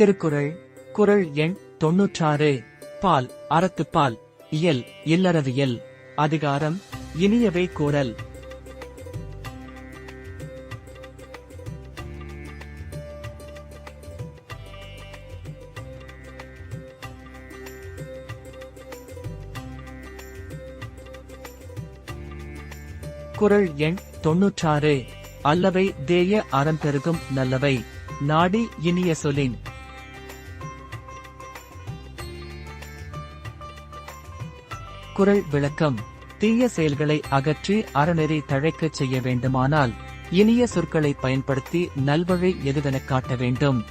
திருக்குறள் குறள் எண் தொன்னூற்றாறு. பால் அறத்துப்பால் இயல் இல்லறவியல் அதிகாரம் இனியவை கூறல். குறள் எண் தொன்னூற்றாறு. அல்லவை தேய அறம் பெருகும் நல்லவை. நாடி இனிய சொலின் குரல் விளக்கம். தீய செயல்களை அகற்றி அறநெறி தழைக்கச் செய்ய வேண்டுமானால் இனிய சொற்களை பயன்படுத்தி நல்வழி எதுவென காட்ட வேண்டும்.